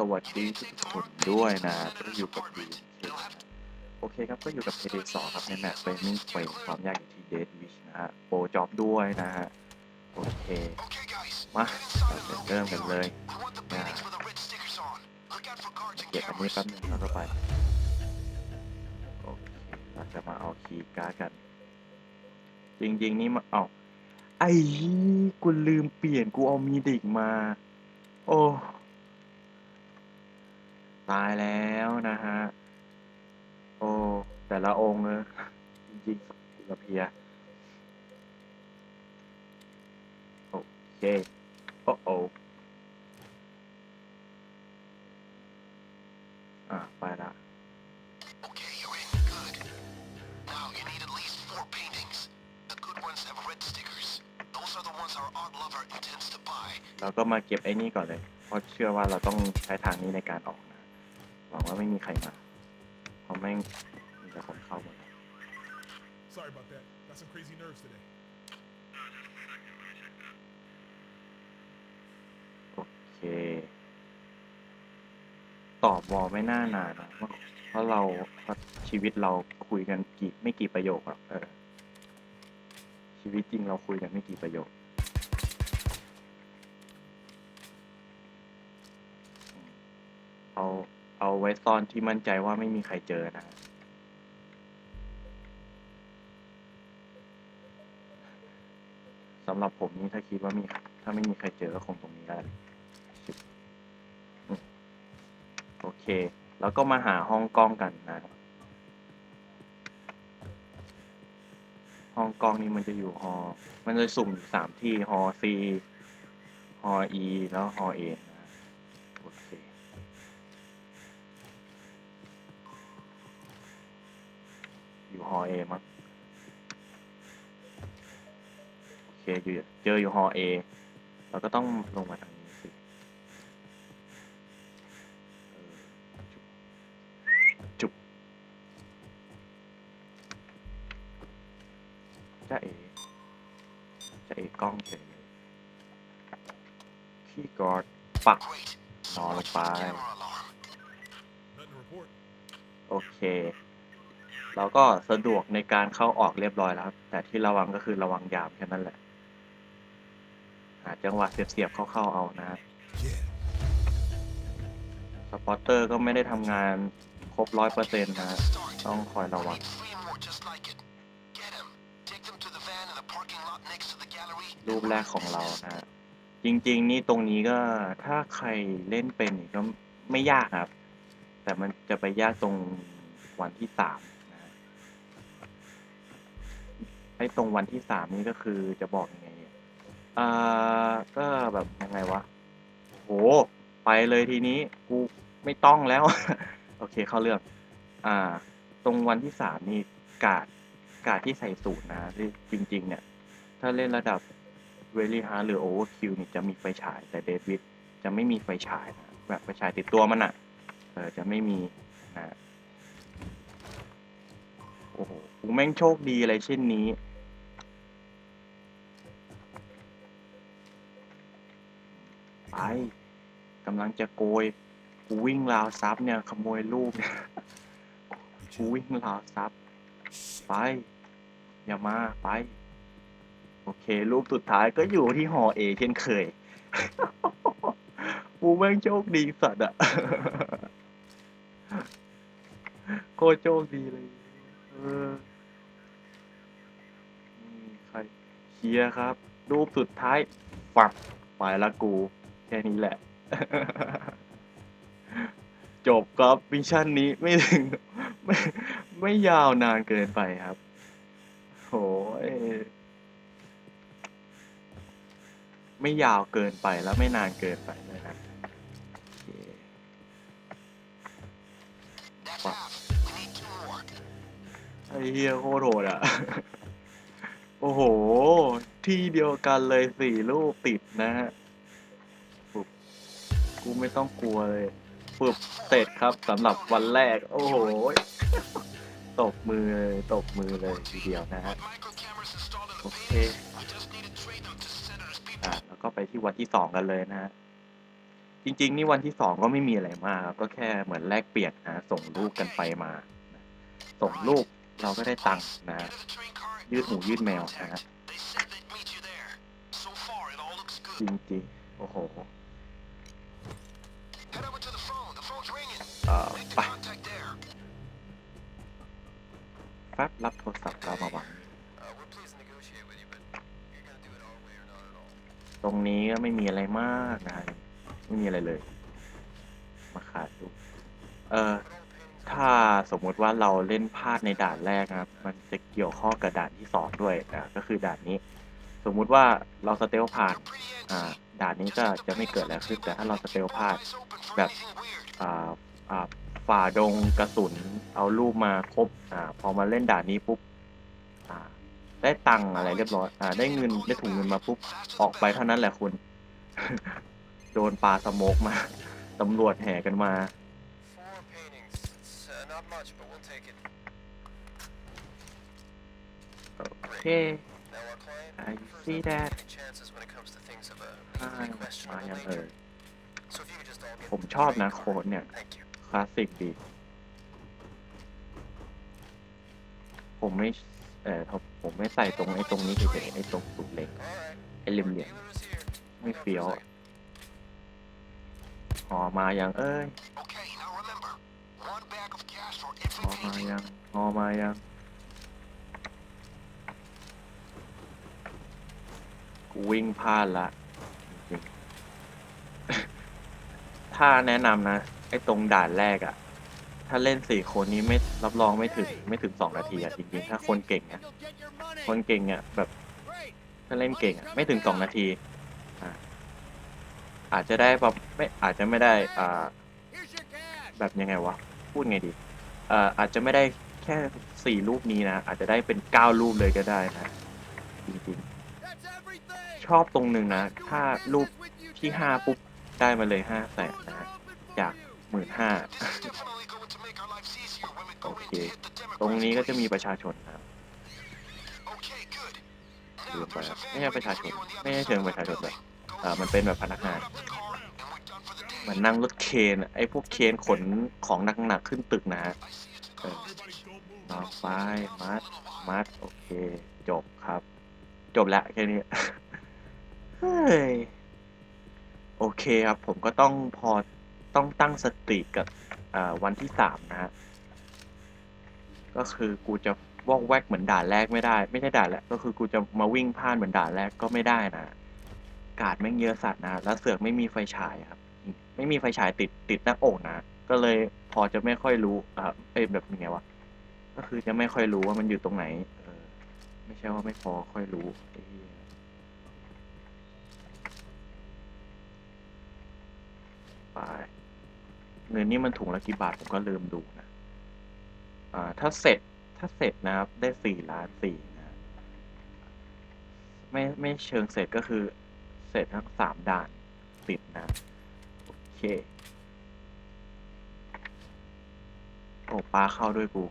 สวัสดีทุกคนด้วยนะก็อยู่กับดีโอเคครับก็อยู่กับ PD 2ครับในแมปเฟรมิงเฟรความยากอยู่ที่เดดวิชนะฮะโปรจ็อบด้วยนะฮะ โอเค มาเราจะเริ่มกันเลยนะเก็บอันนี้แป๊บนึงแล้วก็ไป โอเคเราจะมาเอาคีย์การ์ดกัน จริง ๆ นี่มาเอาไอ้กูลืมเปลี่ยนกูเอามีดิกมา โอ้ ตายแล้วนะฮะ โอ้ แต่ละองค์เนอะจริงๆกับเพียโอเค โอ้โออะ ไปละเราก็มาเก็บไอ้นี่ก่อนเลย เพราะเชื่อว่าเราต้องใช้ทางนี้ในการออกนะ หวังว่าไม่มีใครมาเพราะแม่งมีแต่คนเข้าหมดแล้ว Sorry about that. Got some crazy nerves today. โอเค ตอบวอลไม่น่านานนะเพราะเพราะเราเพราะชีวิตเราคุยกันกี่ไม่กี่ประโยคหรอกเออ ชีวิตจริงเราคุยกันไม่กี่ประโยค เอา เอาไว้ซ่อนที่มั่นใจว่าไม่มีใครเจอนะ สำหรับผมนี่ถ้าคิดว่ามี ถ้าไม่มีใครเจอก็คงตรงนี้ได้โอเค แล้วก็มาหาห้องกล้องกันนะ ห้องกล้องนี้มันจะอยู่ฮอมันจะสุ่มอยู่สามที่ฮอซีฮออีแล้วฮอเอ ฮอเอมั้งโอเคอยู่เจออยู่ฮอเอเราก็ต้องลงมาทางนี้สิเออจุบจุบจ้าเอจ้าเอกล้องเฉยเลยขี้กอดปัก Great. No, So much it's for the fine. camera alarm. Nothing to report. โอเค เราก็สะดวกในการเข้าออกเรียบร้อยแล้ว แต่ที่ระวังก็คือระวังยามแค่นั้นแหละหาจังหวะเสียบๆเข้าๆเอานะสปอตเตอร์ก็ไม่ได้ทำงานครบร้อยเปอร์เซ็นต์นะ ต้องคอยระวังรูปแรกของเรานะ จริงๆ นี่ตรงนี้ก็ถ้าใครเล่นเป็นก็ไม่ยากครับ แต่มันจะไปยากตรงวันที่สาม นะไอ้ตรงวันที่สามนี่ก็คือจะบอกยังไงเนี่ยอ่าก็แบบยังไงวะโหไปเลยทีนี้กูไม่ต้องแล้ว โอเคเข้าเรื่อง อ่า ตรงวันที่สามนี่กาดกาดที่ใส่สูตรนะที่จริง ๆ เนี่ย ถ้าเล่นระดับเวลี่ฮาร์หรือโอเวอร์คิวนี่จะมีไฟฉาย แต่เดวิดจะไม่มีไฟฉายนะแบบไฟฉายติดตัวมันอะ่ะเออจะไม่มีนะโอ้โหกูแม่งโชคดีอะไรเช่นนี้ ไปกำลังจะโกยกูวิ่งราวซับเนี่ยขโมยรูปเนี่ยกูวิ่งราวซับไป อย่ามาไป โอเค รูปสุดท้ายก็อยู่ที่หอเอเช่นเคยกูแม่งโชคดีสัตว์อะโคตรโชคดีเลย เออนี่ใครเคลียครับ รูปสุดท้ายฝักไปละกู แค่นี้แหละ จบครับมิชชั่นนี้ไม่ถึงไม่ไม่ยาวนานเกินไปครับโหยไม่ยาวเกินไปแล้วไม่นานเกินไปเลยนะโอเค That's Fuck. half. We need two more. ไอ้เฮียโคตรโหดอะ โอ้โห ที่เดียวกันเลยสี่รูปติดนะฮะ กูไม่ต้องกลัวเลยปุ๊บเสร็จครับสำหรับวันแรก โอ้โห ตบมือเลยตบมือเลยทีเดียวนะฮะ With micro cameras installed in the Okay. paintings, we just need to trade them to Senator's people. อะ แล้วก็ไปที่วันที่สองกันเลยนะฮะ จริงๆ นี่วันที่สองก็ไม่มีอะไรมากก็แค่เหมือนแลกเปลี่ยนนะส่งรูปกันไปมา ส่งรูปเราก็ได้ตังค์นะยืดหมูยืดแมวนะฮะจริงๆ โอ้โห เอ่อไป the contact there. แฟบรับโทรศัพท์เรามาวางตรงนี้ก็ไม่มีอะไรมากนะไม่มีอะไรเลย มาขาดดูเออถ้าสมมุติว่าเราเล่นพลาดในด่านแรกนะครับ มันจะเกี่ยวข้อกับด่านที่สองด้วยอ่าก็คือด่านนี้ สมมุติว่าเราสเตลผ่านอ่าด่านนี้ก็จะไม่เกิดอะไรขึ้นแต่ถ้าเราสเตลพลาด Eyes open for That- anything weird. อ่าอ่า ฝ่าดงกระสุนเอารูปมาครบอ่าพอมาเล่นด่านนี้ปุ๊บอ่าได้ตังค์อะไรเรียบร้อยอ่าได้เงินได้ถุงเงินมาปุ๊บออกไปเท่านั้นแหละคุณ โดนปลาสโมกมาตำรวจแห่กันมา Four paintings. It's uh, not much, but we'll take it. โอเค Now our client I prefers see not to take that. any chances when it comes to things of a ใช่ legally มา questionable ยังเอ nature. อ So if you could just all get ผม the ชอบ train นะ car. โค้ดเนี่ย Thank you. คลาสสิกดี ผมไม่ เอ่อผมไม่ใส่ตรงไอ้ตรงนี้เฉยๆไอ้ตรงสูงเล็ก ไอ้เหลี่ยมๆไม่เฟี้ยวอ๋อมาอย่างเอ้ยอ๋อมาอย่างอ๋อมาอย่างวิ่งพลาดละจริงๆ ถ้าแนะนำนะ ไอ้ตรงด่านแรกอะถ้าเล่นสี่คนนี้ไม่รับรองไม่ถึงไม่ถึงสองนาทีอะจริงๆถ้าคนเก่งอะคนเก่งอะแบบถ้าเล่นเก่งอะไม่ถึงสองนาทีอะอาจจะได้แบบไม่อาจจะไม่ได้อ่าแบบยังไงวะพูดไงดีเอ่ออาจจะไม่ได้แค่สี่รูปนี้นะ อาจจะได้เป็นเก้ารูปเลยก็ได้นะจริงๆชอบตรงหนึ่งนะ ถ้ารูปที่ห้าปุ๊บ ได้มาเลยห้าแสนนะฮะจากหมื่นห้าโอเค ตรงนี้ก็จะมีประชาชนครับลืมไปไม่ใช่ประชาชน ไม่ใช่เชิงประชาชนแบบอ่ามันเป็นแบบพนักงานเหมือนนั่งรถเคนไอ้พวกเคนขนของหนักๆขึ้นตึกนะฮะมาไฟมัด มัด โอเค จบครับ จบละแค่นี้ เฮ้ย เคครับ ผมก็ต้องพอต้องตั้งสติกับวันที่สามนะฮะ ก็คือกูจะวอกแวกเหมือนด่านแรกไม่ได้ ไม่ใช่ด่านแรกก็คือกูจะมาวิ่งพลาดเหมือนด่านแรกก็ไม่ได้นะ กาดแม่งเยอะสัตว์นะ แล้วเสือกไม่มีไฟฉายครับ ไม่มีไฟฉายติดติดหน้าอกนะ ก็เลยพอจะไม่ค่อยรู้อ่าเอ้ยแบบยังไงวะ ก็คือจะไม่ค่อยรู้ว่ามันอยู่ตรงไหน เออ ไม่ใช่ว่าไม่พอค่อยรู้ไอ้เหี้ย ไป เงินนี่มันถุงละกี่บาทผมก็ลืมดูนะอ่าถ้าเสร็จถ้าเสร็จนะครับได้สี่ล้านสี่นะไม่ไม่เชิงเสร็จก็คือเสร็จทั้งสามด่านติดนะ โอเค โอ้ปลาเข้าด้วยกู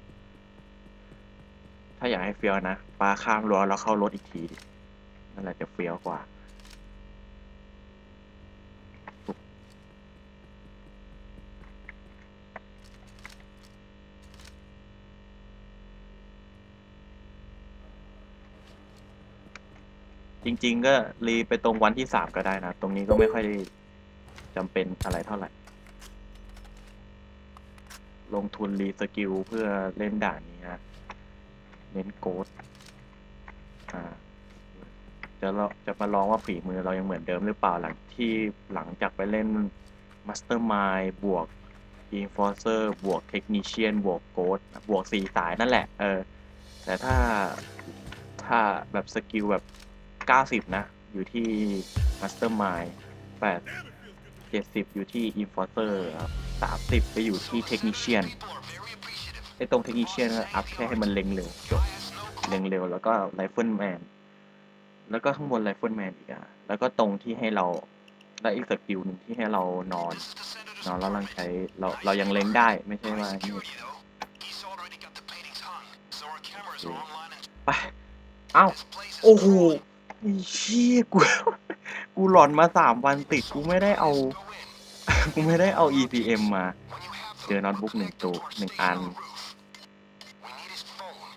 ถ้าอยากให้เฟี้ยวนะปลาข้ามรั้วแล้วเข้ารถอีกทีดินั่นแหละจะเฟี้ยวกว่า จริง ๆ ก็รีไปตรงวันที่สามก็ได้นะ ตรงนี้ก็ไม่ค่อยจำเป็นอะไรเท่าไหร่ ลงทุนรีสกิลเพื่อเล่นด่านนี้นะเน้นโกดอ่าจะเราจะมาลองว่าฝีมือเรายังเหมือนเดิมหรือเปล่าหลังที่หลังจากไปเล่น Mastermind บวก Enforcer บวก Technician บวกโกดบวกสี่สายนั่นแหละ เออ แต่ถ้าถ้าแบบสกิลแบบ 90 นะ อยู่ที่ Mastermind 8 70 อยู่ที่ Enforcer ครับ 30 ไปอยู่ที่ Technician People are very appreciative. ไอ้ตรง Technician ก็อัพแค่ให้มันเล็งเร็วจบเล็งเร็วแล้วก็ Rifleman แล้วก็ข้างบน Rifleman อีกอะ แล้วก็ตรงที่ให้เราได้อีกสกิลหนึ่งที่ให้เรานอน This is the senator's นอนแล้วลัง apartment. ใช้เราเรายังเล็งได้ไม่ใช่ว่า High นี่ security, though. He's already got the paintings hung, so our cameras are online and ไป เอ้า this place is โอ้โห crawling. ไอ้เชี่ยกู กูหลอนมาสามวันติด กูไม่ได้เอา กูไม่ได้เอา ECM มา เจอโน้ตบุ๊กหนึ่งตัวหนึ่งอัน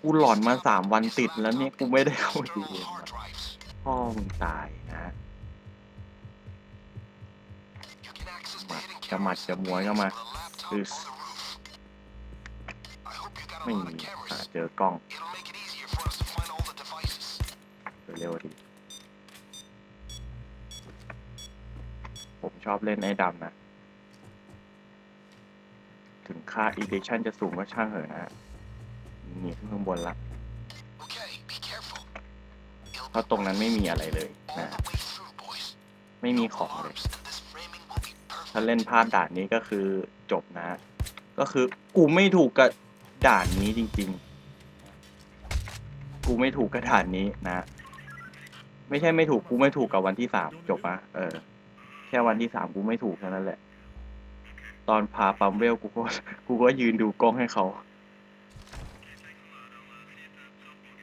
กูหลอนมาสามวันติดแล้วเนี่ย กูไม่ได้เอา ECM มาพ่อมึงตายนะมาจะหมัดจะมวยก็มาคือไม่มีเจอกล้อง เร็วดี ผมชอบเล่นไอ้ดำนะ ถึงค่า edition จะสูงก็ช่างเหอะนะหนีขึ้นข้างบนละเพราะตรงนั้นไม่มีอะไรเลยนะ ไม่มีของเลย ถ้าเล่นพลาดด่านนี้ก็คือจบนะ ก็คือกูไม่ถูกกับด่านนี้จริง ๆ กูไม่ถูกกับด่านนี้นะ ไม่ใช่ไม่ถูกกูไม่ถูกกับวันที่สามจบปะเออ แค่วันที่สามกูไม่ถูกแค่นั้นแหละ ตอนพาปั๊มเวลกูก็กูก็ยืนดูกล้องให้เขา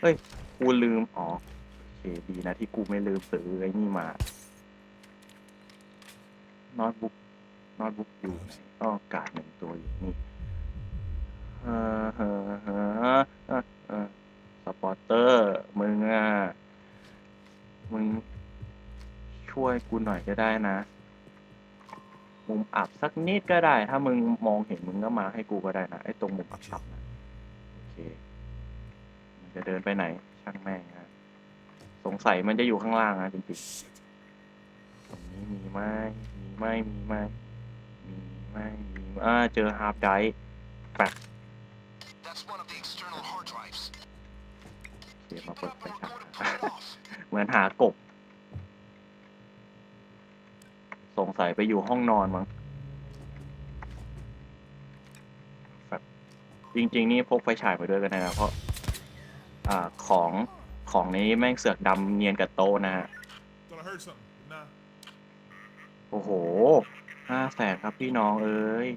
เฮ้ย กูลืม อ๋อโอเคดีนะที่กูไม่ลืมซื้อไอ้นี่มาโน้ตบุ๊กโน้ตบุ๊กอยู่ไหนก็การ์ดหนึ่งตัวอยู่นี่เออเออเออเออเออสปอร์เตอร์ มึงอะ มึงช่วยกูหน่อยก็ได้นะ มุมอับสักนิดก็ได้ ถ้ามึงมองเห็นมึงก็มาให้กูก็ได้นะไอ้ตรงมุมอับๆนะโอเค มันจะเดินไปไหน ช่างแม่งนะสงสัยมันจะอยู่ข้างล่างนะจริงๆตรงนี้มีไหมมีไหมมีไหมมีไหมมีไหมอ่าเจอฮาร์ปไดแปะ That's one of the external hard drives. โอเคมาเปิดไฟฉาย Go to put it off. เหมือนหากบ สงสัยไปอยู่ห้องนอนมั้งแบบจริง ๆ นี่พกไฟฉายมาด้วยกันนะครับเพราะอ่าของของในนี้แม่งเสือกดำเนียนกับโต๊ะนะฮะ Thought I heard something. Nah. โอ้โหห้าแสนครับพี่น้องเอ้ย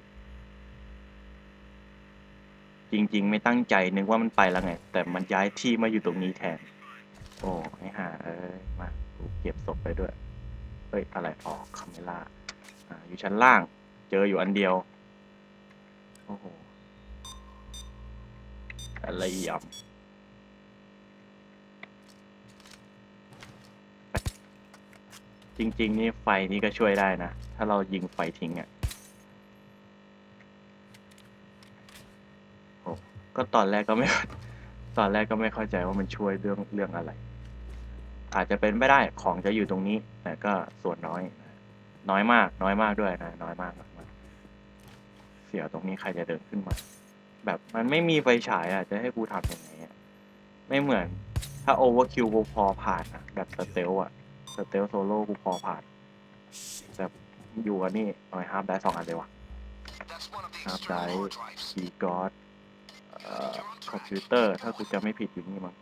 จริง ๆ ไม่ตั้งใจนึกว่ามันไปแล้วไง แต่มันย้ายที่มาอยู่ตรงนี้แทน โอ้ไอ้ห่าเอ้ย มากูเก็บศพไปด้วย เฮ้ยอะไรออกคาเมล่าอยู่ชั้นล่าง เจออยู่อันเดียว โอ้โหอะไรยำจริง ๆ นี่ไฟนี่ก็ช่วยได้นะ ถ้าเรายิงไฟทิ้งอะ่ะโอ้ก็ตอนแรกก็ไม่ ตอนแรกก็ไม่เข้าใจว่ามันช่วยเรื่องเรื่องอะไร อาจจะเป็นไม่ได้ของจะอยู่ตรงนี้ แต่ก็ส่วนน้อย น้อยมาก น้อยมากด้วยนะ น้อยมากมากเสียตรงนี้ใครจะเดินขึ้นมา แบบมันไม่มีไฟฉายอะ จะให้กูทำยังไงอะ ไม่เหมือน ถ้าโอเวอร์คิวกูพอผ่านอะแบบสเตลอะ สเตลโซโล่กูพอผ่านแบบอยู่อันนี้หน่อยฮาร์ปได้สองอันเลยวะ That's one of the Hard external drive. hard drives. คีย์การ์ดคอมพิวเตอร์ ถ้ากูจะไม่ผิดอยู่นี่มั้ง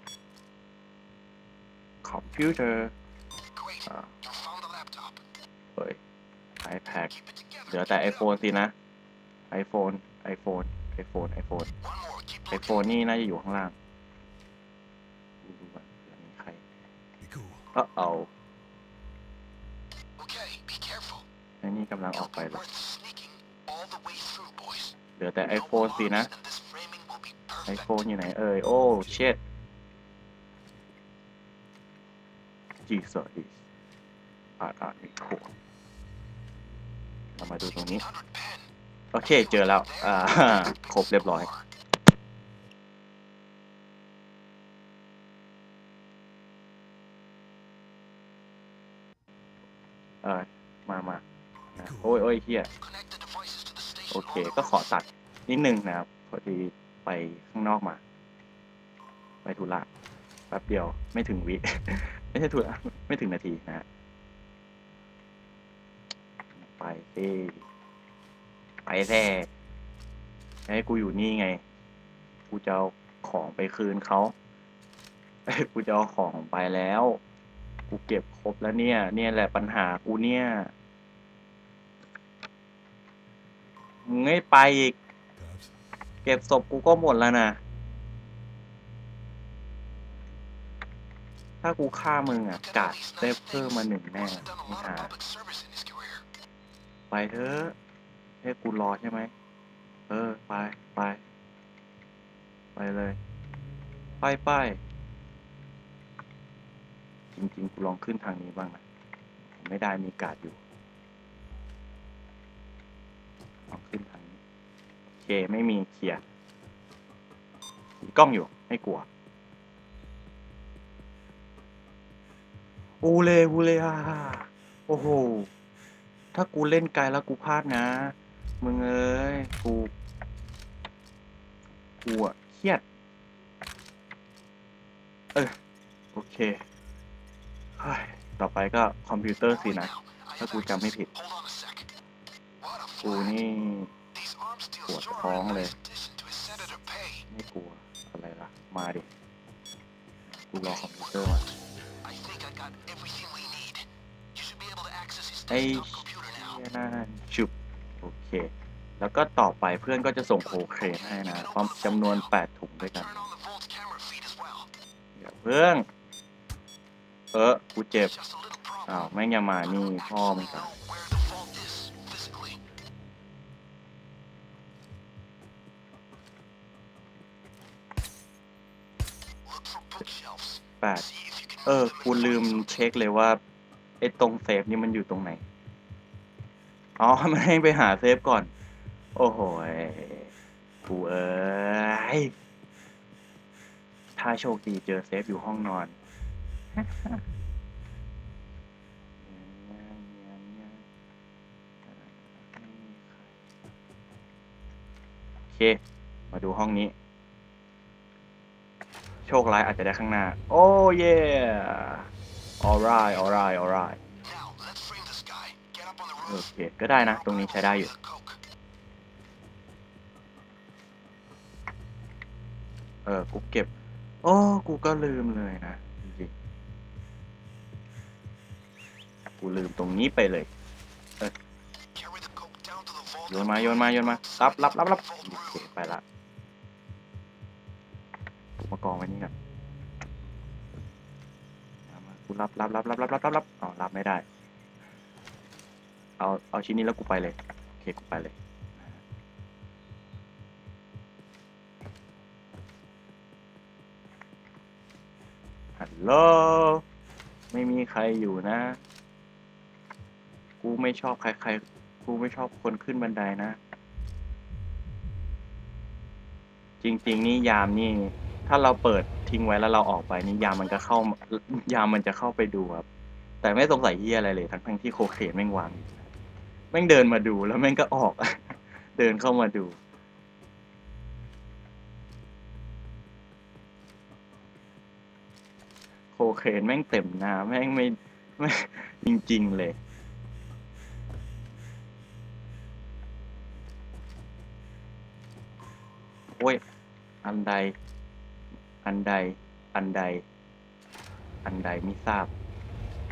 คอมพิวเตอร์ เฮ้ย iPad Keep it together. เหลือแต่ iPhone สินะ iPhone iPhone iPhone iPhone One more. Keep looking. iPhone นี่น่าจะอยู่ข้างล่างดูดูก่อนเผื่อมีใคร Be cool. เออเอา Okay, be careful. ไอ้นี่กำลังออก It'll ไป be เลย worth sneaking all the way through, boys. เหลือแต่ No iPhone สินะ alarms, and this framing will be perfect. iPhone อยู่ไหนเอ่ย โอ้ เช็ดจีสอดี อาร์ตอาร์ตนี่โคเรามาดูตรงนี้ โอเคเจอแล้ว อ่า ครบเรียบร้อย เออมามาโอ้ยโอ้ยเฮียโอเค ก็ขอตัดนิดนึงนะครับ พอดีไปข้างนอกมา ไปธุระแป๊บเดียวไม่ถึงวิ ไม่ใช่ธุระไม่ถึงนาทีนะฮะ ไปสิไปแท้ให้กูอยู่นี่ไง กูจะเอาของไปคืนเขาเอ้กูจะเอาของไปแล้ว กูเก็บครบแล้วเนี่ย เนี่ยแหละปัญหากูเนี่ย มึงไม่ไปอีก เก็บศพกูก็หมดแล้วนะ ถ้ากูฆ่ามึงอะกา all ดได้เพิ่มมาหนึ่งแน่ไม่หา of public service in his career. ไปเถอะให้กูรอใช่ไหม เออ ไป ไป ไปเลย ไปไป จริงๆ กูลองขึ้นทางนี้บ้างนะ ไม่ได้มีกาดอยู่ ลองขึ้นทางนี้ โอเค ไม่มีเคลียร์มีกล้องอยู่ ไม่กลัวอูเลอูเลฮ่าฮ่าโอ้โห ถ้ากูเล่นไกลแล้วกูพลาดนะ มึงเอ้ย กูกูอะเครียด เออ โอเคเฮ้ยต่อไปก็คอมพิวเตอร์สินะ ถ้ากูจำไม่ผิด Hold on a sec. What a กู flag. นี่ These arms deals ปวด Jordan ท้อง a เลย nice addition to his senator pay. ไม่กลัว อะไรล่ะ มาดิ กูรอคอมพิวเตอร์มา I think I got everything we need. You should be able to access his ไอ้ ชี่ยนั่นชุบโอเค แล้วก็ต่อไปเพื่อนก็จะส่งโคเคนให้นะความจำนวน 8 ถุงด้วยกันเดี๋ยวเพื่อนเออกูเจ็บอ้าวแม่งอย่ามานี่พ่อมึงกันแปดเออ move them กูลืมเช็คเลยว่าไอ้ตรงเซฟนี่มันอยู่ตรงไหน อ๋อ มันให้ไปหาเซฟก่อน โอ้โหยกูเอ้ยถ้าโชคดีเจอเซฟอยู่ห้องนอน โอเค มาดูห้องนี้ โชคร้ายอาจจะได้ข้างหน้า โอ้เย่ alright alright alright โอเค ก็ได้นะ ตรงนี้ใช้ได้อยู่ เออ กูเก็บ โอ้ กูก็ลืมเลยนะจริงกูลืมตรงนี้ไปเลย Carry the coke down to the vault. โยนมา โยนมา โยนมา รับรับรับรับโอเคไปละมากองไว้นี่ก่อนกูรับรับรับรับรับรับรับรับอ๋อรับไม่ได้ เอาเอาชิ้นนี้แล้วกูไปเลยโอเคกูไปเลยฮัลโหลไม่มีใครอยู่นะ กูไม่ชอบใครใครกูไม่ชอบคนขึ้นบันไดนะ จริง ๆ นี่ยามนี่ ถ้าเราเปิดทิ้งไว้แล้วเราออกไปนี่ยามมันก็เข้ายามมันจะเข้าไปดูครับแต่ไม่สงสัยเฮียอะไรเลย ทั้งทั้งที่โคเคนแม่งวางอยู่ แม่งเดินมาดูแล้วแม่งก็ออก เดินเข้ามาดู โคเคนแม่งเต็มน้าแม่งไม่ไม่จริง ๆ เลยโอ้ย อันใด อันใด อันใด อันใดไม่ทราบ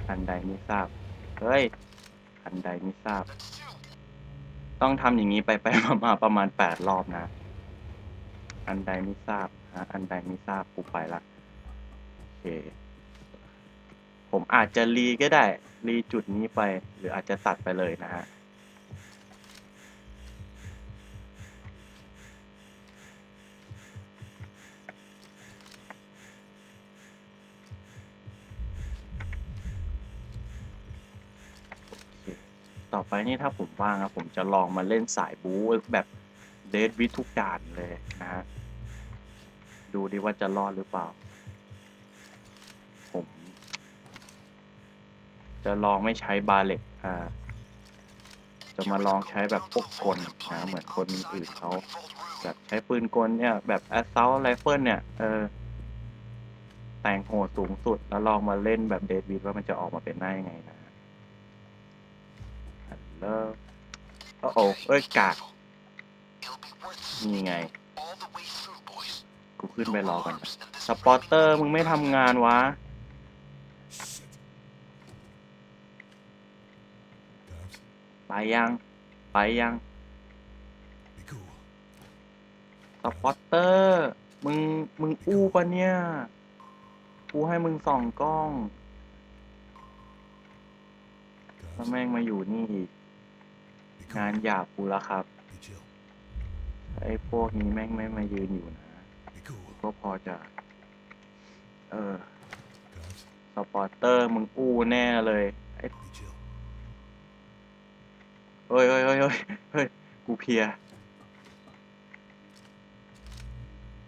อันใดไม่ทราบ เฮ้ย อันใดไม่ทราบ ต้องทำอย่างนี้ไปไปมามาประมาณแปดรอบนะ อันใดไม่ทราบฮะอันใดไม่ทราบกูไปละโอเคผมอาจจะรีก็ได้ รีจุดนี้ไป หรืออาจจะตัดไปเลยนะฮะ ต่อไปนี่ถ้าผมว่างอะผมจะลองมาเล่นสายบู๊แบบเดทวิททุกด่านเลยนะฮะ ดูดิว่าจะรอดหรือเปล่า ผม จะลองไม่ใช้บาเล็กอ่าจะมาลองใช้แบบพวกกลนะเหมือนคนอื่นเขาแบบใช้ปืนกลเนี่ย แบบ assault rifle เนี่ย เออ แต่งโหดสูงสุดแล้วลองมาเล่นแบบเดทวิทว่ามันจะออกมาเป็นได้ยังไงนะ ฮัลโหลโอ้โหเอ้ยกาก It'll be worth นี่ไง กูขึ้นไปรอก่อนสปอร์เตอร์มึงไม่ทำงานวะ ไปยัง ไปยังสปอร์เตอร์ มึง มึงอู้ปะเนี่ย กูให้มึงส่องกล้องแล้วแม่งมาอยู่นี่อีก งานหยาบกูแล้วครับ Be chill. ไอ้พวกนี้แม่งไม่มายืนอยู่นะ Be cool. ก็พอจะ เออ Cops. สปอร์เตอร์มึงอู้แน่เลยไอ้ Be chill. เฮ้ยเฮ้ยเฮ้ยเฮ้ยเฮ้ยกูเพลีย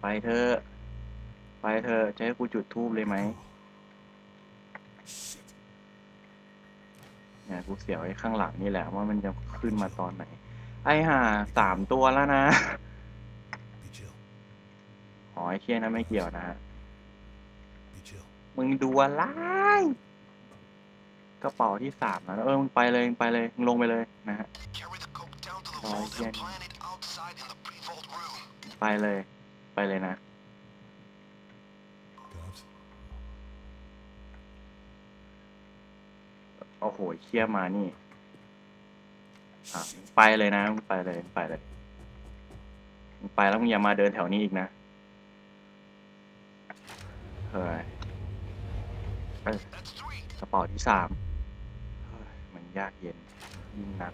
ไปเถอะไปเถอะจะให้กูจุดทูบเลยไหม เนี่ยกูเสียวไอ้ข้างหลังนี่แหละว่ามันจะขึ้นมาตอนไหน ไอ้ห่าสามตัวแล้วนะ Be chill. อ๋อไอ้เชี่ยนะไม่เกี่ยวนะมึงดูอะไรกระเป๋าที่สามแล้วนะเออมึงไปเลยมึงไปเลยมึงลงไปเลยนะฮะไปเลย ไปเลยนะ โอ้โหเชี่ยมานี่อะไปเลยนะไปเลยไปเลยไปแล้วมึงอย่ามาเดินแถวนี้อีกนะเฮ้ยกระเป๋าที่สามเฮ้ยมันยากเย็นยิ่งนัก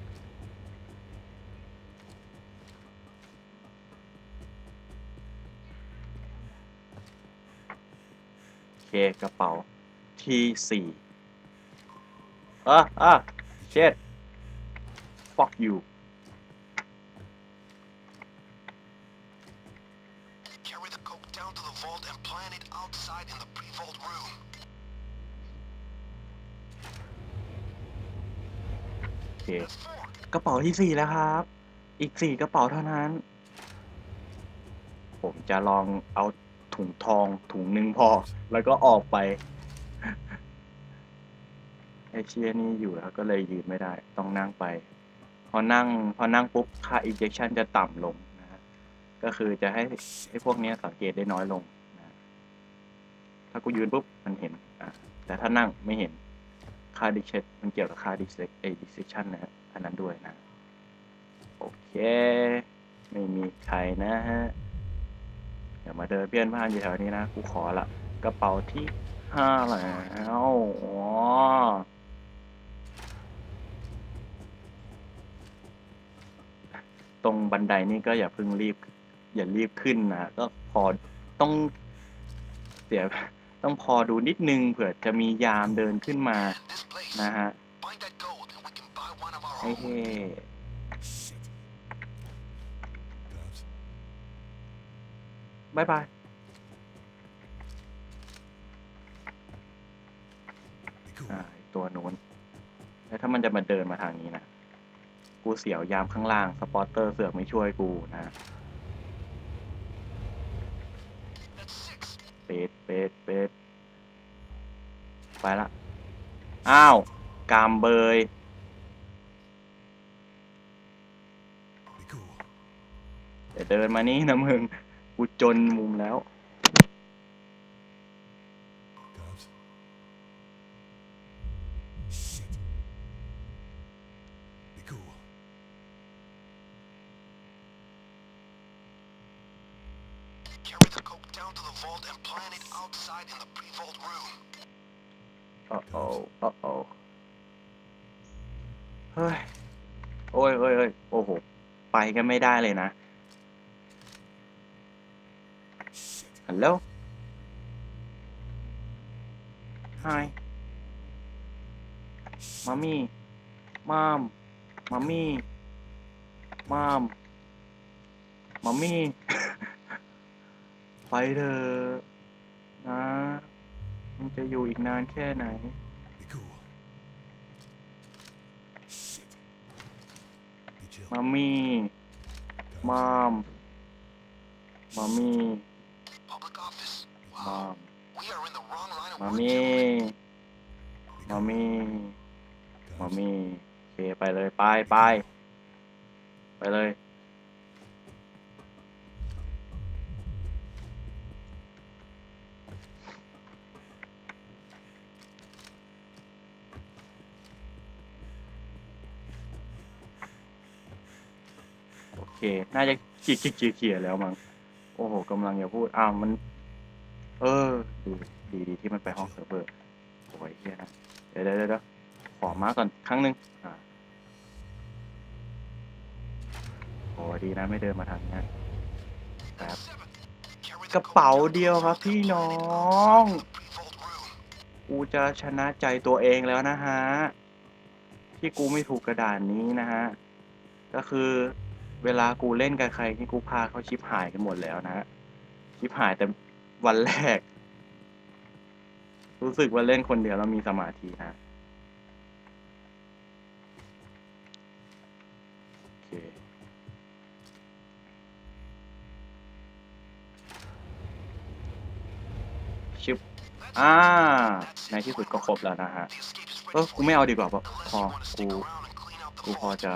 โอเคกระเป๋าที่สี่ อออะเช็ด fuck you Carry the coke down to the vault and plant it outside in the pre-vault room. โอเค That's four. กระเป๋าที่สี่แล้วครับ อีกสี่กระเป๋าเท่านั้น ผมจะลองเอาถุงทองถุงหนึ่งพอ แล้วก็ออกไปไอเชียนี่อยู่แล้วก็เลยยืนไม่ได้ ต้องนั่งไป พอนั่งพอนั่งปุ๊บค่า injection จะต่ำลงนะฮะก็คือจะให้ให้พวกนี้สังเกตได้น้อยลงนะถ้ากูยืนปุ๊บมันเห็นอะแต่ถ้านั่งไม่เห็นค่า dissection มันเกี่ยวกับค่า dissection ไอ้ dissection นะฮะอันนั้นด้วยนะ โอเค ไม่มีใครนะฮะอย่ามาเดินเพี้ยนพ่านอยู่แถวนี้นะ กูขอละกระเป๋าที่ห้าแล้วอ๋อ ตรงบันไดนี่ก็อย่าเพิ่งรีบ อย่ารีบขึ้นนะก็พอต้องเสียต้องพอดูนิดนึงเผื่อจะมียามเดินขึ้นมานะฮะไอ้เฮ้บายบาย ตัวนู้น แล้วถ้ามันจะมาเดินมาทางนี้นะ กูเสียวยามข้างล่าง สปอตเตอร์เสือกไม่ช่วยกูนะ That's six. เป็ดเป็ดเป็ดไปละ อ้าว กามเบย Be cool. เดี๋ยวเดินมานี่นะมึง กูจนมุมแล้ว inside in the pre-vault room. โอ้โอ้โอ้โอ้เฮ้ย โอ้ยโอ้ยโอ้ยโอ้โห ไปกันไม่ได้เลยนะ ฮัลโหล Hi มามี่มามมามี่มามมามี่ไปเถอะ นะมันจะอยู่อีกนานแค่ไหน Be cool. Shit. Be chill. มามี่มามมามี่ Public office. มาม Wow. We are in the wrong line of มา work. มี่ Be มา cool. มี่มา Cops. มี่โอเคไปเลย ไปไป ไปเลย น่าจะขี่ยเขี่ยเขี่ยแล้วมั้งโอ้โหกำลังจะพูดอ้าวมัน เออดีดีดีที่มันไปห้องเซิร์ฟเวอร์โอ้ยเฮียนะเดี๋ยวเดี๋ยวเดี๋ยวขอมาก่อนครั้งหนึ่งอ่าโอ้ดีนะไม่เดินมาทางนี้ครับกระเป๋าเดียวครับพี่น้องกูจะชนะใจตัวเองแล้วนะฮะ ที่กูไม่ถูกกระดานนี้นะฮะ ก็คือ เวลากูเล่นกับใครที่กูพาเขาชิปหายกันหมดแล้วนะฮะชิปหายแต่วันแรก รู้สึกว่าเล่นคนเดียวแล้วมีสมาธินะโอเคชิปอ่า ในที่สุดก็ครบแล้วนะฮะเออกูไม่เอาดีกว่าพราะพอกู กูพอจะ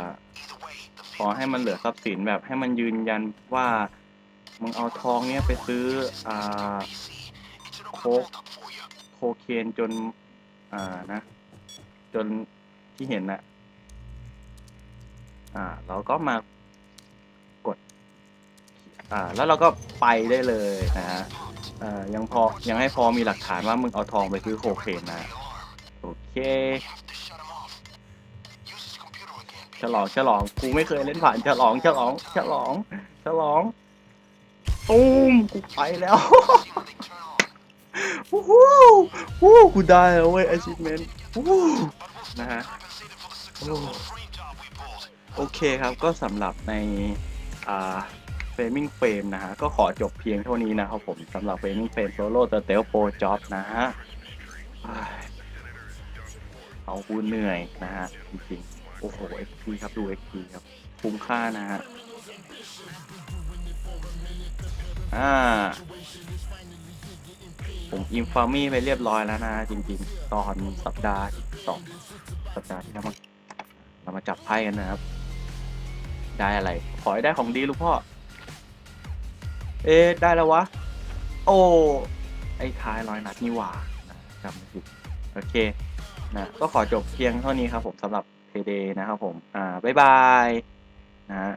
อให้มันเหลือทรัพย์สินแบบให้มันยืนยันว่ามึงเอาทองเนี้ยไปซื้ออ่า PC. It should open the Coke. vault up for you. โคเคนจนอ่านะ จนที่เห็นน่ะอ่า เราก็มากด อ่า แล้วเราก็ไปได้เลยนะฮะอ่อยังพอยังให้พอมีหลักฐานว่ามึงเอาทองไปซื้อโคเคนนะ โอเค ฉลองฉลองกูไม่เคยเล่นผ่านฉลองฉลองฉลองฉลองตูมกูไปแล้ววู้ฮู้วู้กูได้แล้วเว้ย achievement วู้นะฮะโอเคครับก็สำหรับในอ่า Framing Frame นะฮะ ก็ขอจบเพียงเท่านี้นะครับผมสำหรับ Framing Frame Solo The t e l Pro Job นะฮะเฮ้ยเอากูเหนื่อยนะฮะ จริงๆ โอ้โห XP ครับ ดู XP ครับ คุ้มค่านะฮะ อ่า ผมอินฟามี่ไปเรียบร้อยแล้วนะ จริงๆ ตอนสัปดาห์ที่สองสัปดาห์ที่แล้วมาเรามาจับไพ่กันนะครับ ได้อะไร ขอให้ได้ของดีลูกพ่อ เอ๊ะได้แล้ววะ โอ้ ไอ้ท้ายร้อยนัดนี่หว่านะจำไม่ผิดโอเคนะก็ขอจบเพียงเท่านี้ครับผมสำหรับ เพเดนะครับผม อ่า บ๊ายบายนะฮะ